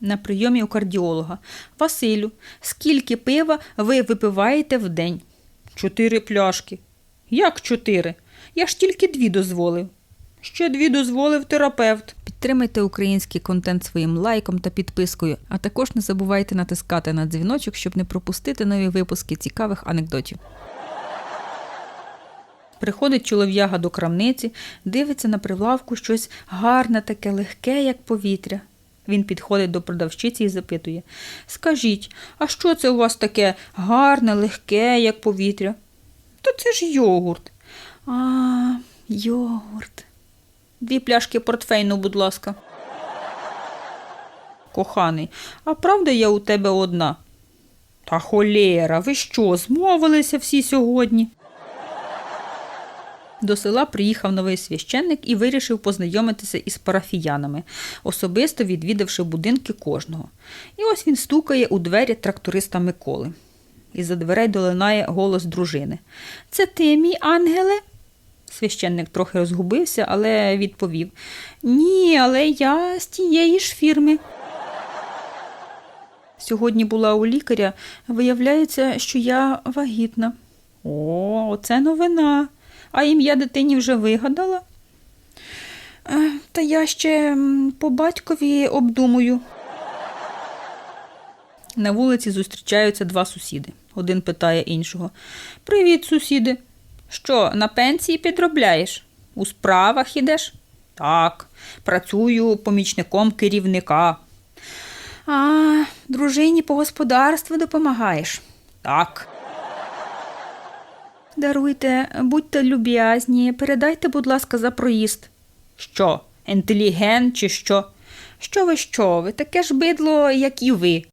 на прийомі у кардіолога. Василю, скільки пива ви випиваєте в день? Чотири пляшки. Як чотири? Я ж тільки дві дозволив. Ще дві дозволив терапевт. Підтримайте український контент своїм лайком та підпискою, а також не забувайте натискати на дзвіночок, щоб не пропустити нові випуски цікавих анекдотів. Приходить чолов'яга до крамниці, дивиться на прилавку щось гарне, таке легке, як повітря. Він підходить до продавчиці і запитує Скажіть, а що це у вас таке гарне, легке, як повітря? Та це ж йогурт. А, йогурт. Дві пляшки портфейну, будь ласка. Коханий, а правда я у тебе одна? Та холєра, ви що, змовилися всі сьогодні? До села приїхав новий священник і вирішив познайомитися із парафіянами, особисто відвідавши будинки кожного. І ось він стукає у двері тракториста Миколи. Із-за дверей долинає голос дружини. Це ти, мій ангеле? Священник трохи розгубився, але відповів: Ні, але я з тієї ж фірми. Сьогодні була у лікаря, виявляється, що я вагітна. О, оце новина. А ім'я дитині вже вигадала? Е, Та я ще по батькові обдумую. На вулиці зустрічаються два сусіди. Один питає іншого: Привіт, сусіди. Що, на пенсії підробляєш? У справах ідеш? Так, працюю помічником керівника. А, дружині по господарству допомагаєш? Так. Даруйте, будьте люб'язні, передайте, будь ласка, за проїзд. Що, інтелігент чи що? Що ви, що ви? Таке ж бидло, як і ви.